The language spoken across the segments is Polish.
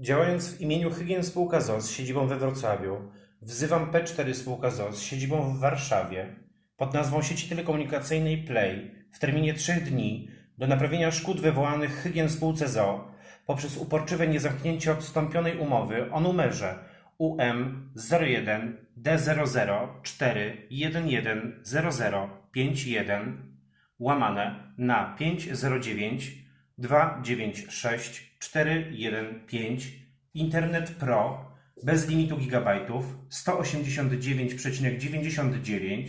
Działając w imieniu Hygien Spółka ZOO z siedzibą we Wrocławiu, wzywam P4 Spółka ZOO z siedzibą w Warszawie pod nazwą sieci telekomunikacyjnej Play w terminie trzech dni do naprawienia szkód wywołanych Hygien Spółce ZOO poprzez uporczywe niezamknięcie odstąpionej umowy o numerze UM 01 D00 4 110051 łamane na 509 296 415 Internet Pro bez limitu gigabajtów 189,99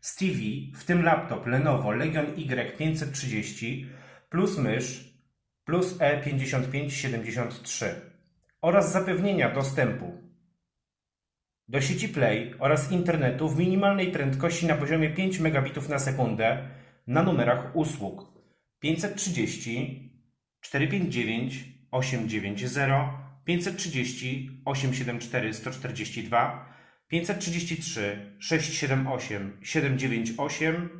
z TV, w tym laptop Lenovo Legion Y530 plus mysz plus E E5573 oraz zapewnienia dostępu do sieci Play oraz internetu w minimalnej prędkości na poziomie 5 megabitów na sekundę na numerach usług 530 459 890 530 874 142 533 678 798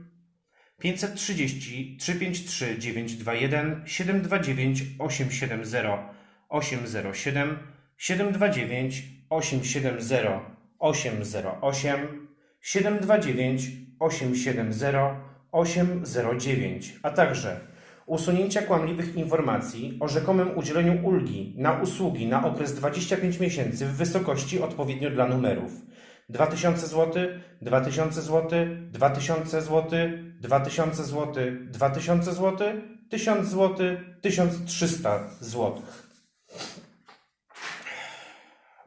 530 353 921 729 870 807 729 870 808 729 870 809, a także usunięcia kłamliwych informacji o rzekomym udzieleniu ulgi na usługi na okres 25 miesięcy w wysokości odpowiednio dla numerów 2000 zł, 2000 zł, 2000 zł, 2000 zł, 2000 zł, 1000 zł, 1300 zł.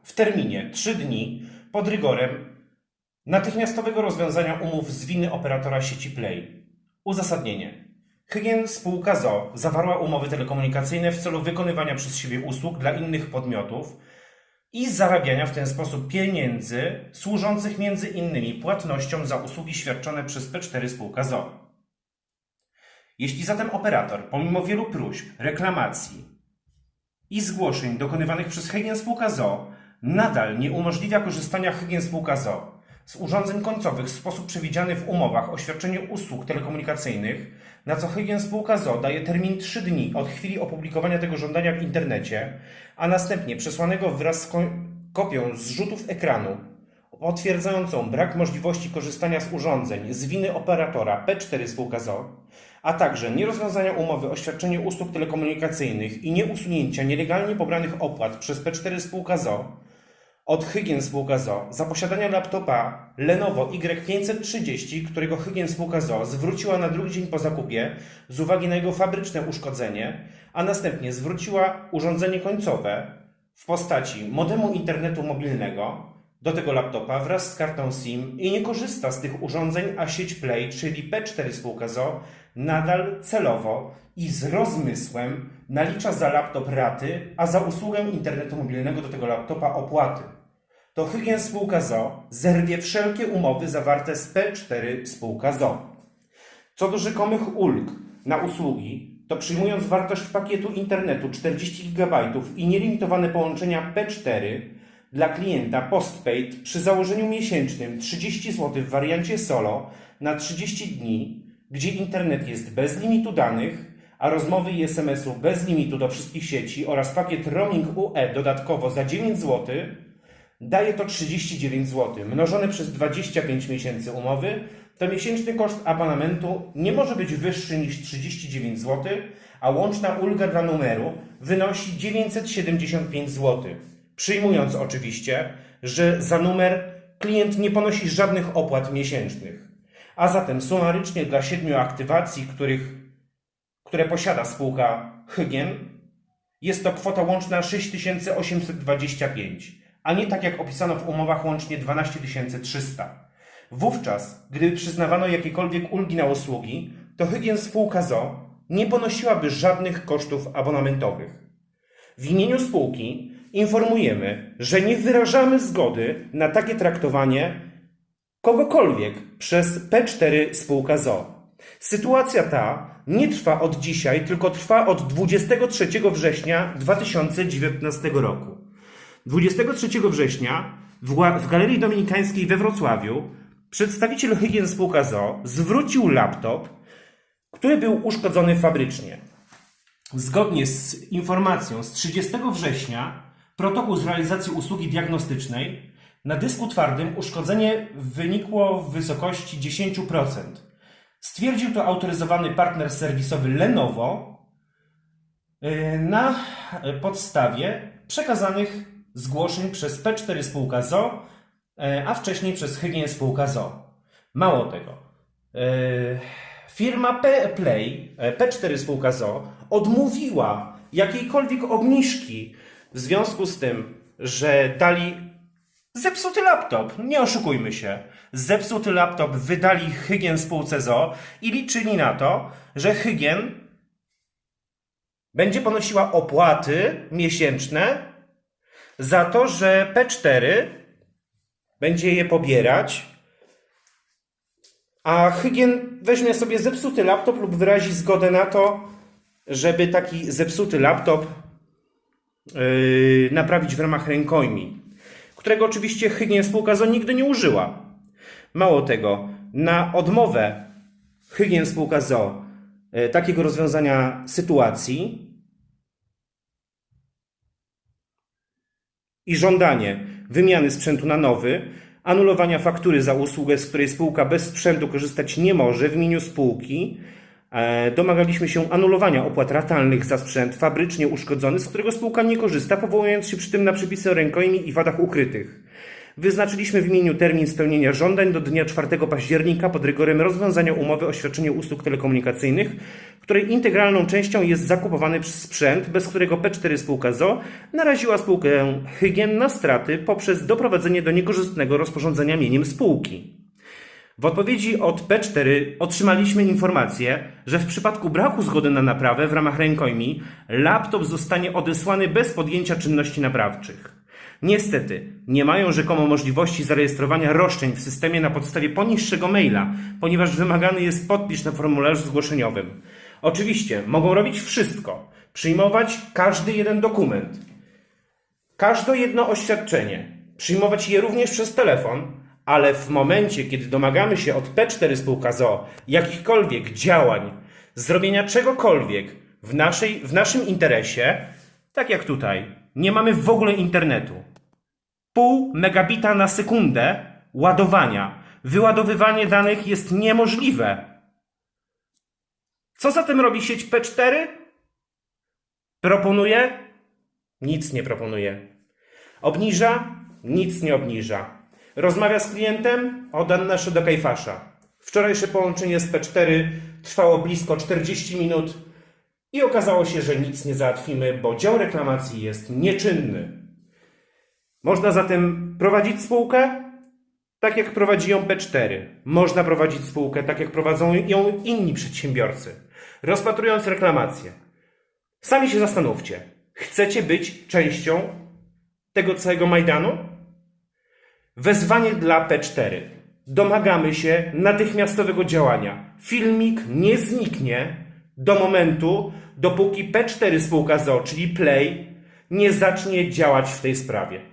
W terminie 3 dni pod rygorem natychmiastowego rozwiązania umów z winy operatora sieci Play. Uzasadnienie. Hygien spółka ZO zawarła umowy telekomunikacyjne w celu wykonywania przez siebie usług dla innych podmiotów i zarabiania w ten sposób pieniędzy służących między innymi płatnością za usługi świadczone przez P4 spółka ZO. Jeśli zatem operator, pomimo wielu próśb, reklamacji i zgłoszeń dokonywanych przez Hygien spółka ZO, nadal nie umożliwia korzystania Hygien spółka ZO z urządzeń końcowych w sposób przewidziany w umowach o świadczeniu usług telekomunikacyjnych, na co Hygien spółka ZO daje termin 3 dni od chwili opublikowania tego żądania w internecie, a następnie przesłanego wraz z ko- kopią zrzutów ekranu potwierdzającą brak możliwości korzystania z urządzeń z winy operatora P4 spółka ZO, a także nierozwiązania umowy o świadczeniu usług telekomunikacyjnych i nieusunięcia nielegalnie pobranych opłat przez P4 spółka ZO, od Hygien spółka za posiadanie laptopa Lenovo Y530, którego Hygien spółka zwróciła na drugi dzień po zakupie z uwagi na jego fabryczne uszkodzenie, a następnie zwróciła urządzenie końcowe w postaci modemu internetu mobilnego do tego laptopa wraz z kartą SIM i nie korzysta z tych urządzeń, a sieć Play, czyli P4 spółka nadal celowo i z rozmysłem nalicza za laptop raty, a za usługę internetu mobilnego do tego laptopa opłaty. To Hygien spółka ZO zerwie wszelkie umowy zawarte z P4 spółka ZO. Co do rzekomych ulg na usługi, to przyjmując wartość pakietu internetu 40 GB i nielimitowane połączenia P4 dla klienta postpaid przy założeniu miesięcznym 30 zł w wariancie solo na 30 dni, gdzie internet jest bez limitu danych, a rozmowy i SMS-ów bez limitu do wszystkich sieci oraz pakiet roaming UE dodatkowo za 9 zł, daje to 39 zł. Mnożone przez 25 miesięcy umowy, to miesięczny koszt abonamentu nie może być wyższy niż 39 zł, a łączna ulga dla numeru wynosi 975 zł. Przyjmując oczywiście, że za numer klient nie ponosi żadnych opłat miesięcznych. A zatem sumarycznie dla siedmiu aktywacji, których, które posiada spółka Hygien, jest to kwota łączna 6825, a nie tak jak opisano w umowach łącznie 12300. Wówczas, gdyby przyznawano jakiekolwiek ulgi na usługi, to Hygien spółka ZO nie ponosiłaby żadnych kosztów abonamentowych. W imieniu spółki informujemy, że nie wyrażamy zgody na takie traktowanie kogokolwiek przez P4 spółka ZO. Sytuacja ta nie trwa od dzisiaj, tylko trwa od 23 września 2019 roku. 23 września w, Galerii Dominikańskiej we Wrocławiu przedstawiciel Hygien spółka ZO zwrócił laptop, który był uszkodzony fabrycznie. Zgodnie z informacją z 30 września protokół z realizacji usługi diagnostycznej na dysku twardym uszkodzenie wynikło w wysokości 10%. Stwierdził to autoryzowany partner serwisowy Lenovo yy, na podstawie przekazanych zgłoszeń przez P4 spółka ZO, yy, a wcześniej przez Hygien spółka ZO. Mało tego, yy, firma P Play, e, P4 spółka ZO, odmówiła jakiejkolwiek obniżki w związku z tym, że dali Zepsuty laptop, nie oszukujmy się. Zepsuty laptop wydali Hygien spółce ZO i liczyli na to, że Hygien będzie ponosiła opłaty miesięczne za to, że P4 będzie je pobierać, a Hygien weźmie sobie zepsuty laptop lub wyrazi zgodę na to, żeby taki zepsuty laptop yy, naprawić w ramach rękojmi którego oczywiście Hygien spółka ZO nigdy nie użyła. Mało tego, na odmowę Hygien spółka ZO e, takiego rozwiązania sytuacji i żądanie wymiany sprzętu na nowy, anulowania faktury za usługę, z której spółka bez sprzętu korzystać nie może w imieniu spółki, domagaliśmy się anulowania opłat ratalnych za sprzęt fabrycznie uszkodzony, z którego spółka nie korzysta, powołując się przy tym na przepisy o rękojmi i wadach ukrytych. Wyznaczyliśmy w imieniu termin spełnienia żądań do dnia 4 października pod rygorem rozwiązania umowy o świadczeniu usług telekomunikacyjnych, której integralną częścią jest zakupowany sprzęt, bez którego P4 spółka ZO naraziła spółkę Hygien na straty poprzez doprowadzenie do niekorzystnego rozporządzenia mieniem spółki. W odpowiedzi od P4 otrzymaliśmy informację, że w przypadku braku zgody na naprawę w ramach rękojmi laptop zostanie odesłany bez podjęcia czynności naprawczych. Niestety, nie mają rzekomo możliwości zarejestrowania roszczeń w systemie na podstawie poniższego maila, ponieważ wymagany jest podpis na formularzu zgłoszeniowym. Oczywiście mogą robić wszystko, przyjmować każdy jeden dokument, każde jedno oświadczenie, przyjmować je również przez telefon, ale w momencie, kiedy domagamy się od P4 spółka ZO jakichkolwiek działań, zrobienia czegokolwiek w, naszej, w naszym interesie, tak jak tutaj, nie mamy w ogóle internetu. Pół megabita na sekundę ładowania. Wyładowywanie danych jest niemożliwe. Co zatem robi sieć P4? Proponuje? Nic nie proponuje. Obniża? Nic nie obniża. Rozmawia z klientem? Odan nasze do Kajfasza. Wczorajsze połączenie z P4 trwało blisko 40 minut i okazało się, że nic nie załatwimy, bo dział reklamacji jest nieczynny. Można zatem prowadzić spółkę tak, jak prowadzi ją P4. Można prowadzić spółkę tak, jak prowadzą ją inni przedsiębiorcy, rozpatrując reklamacje. Sami się zastanówcie. Chcecie być częścią tego całego Majdanu? Wezwanie dla P4. Domagamy się natychmiastowego działania. Filmik nie zniknie do momentu, dopóki P4 spółka ZO, czyli Play, nie zacznie działać w tej sprawie.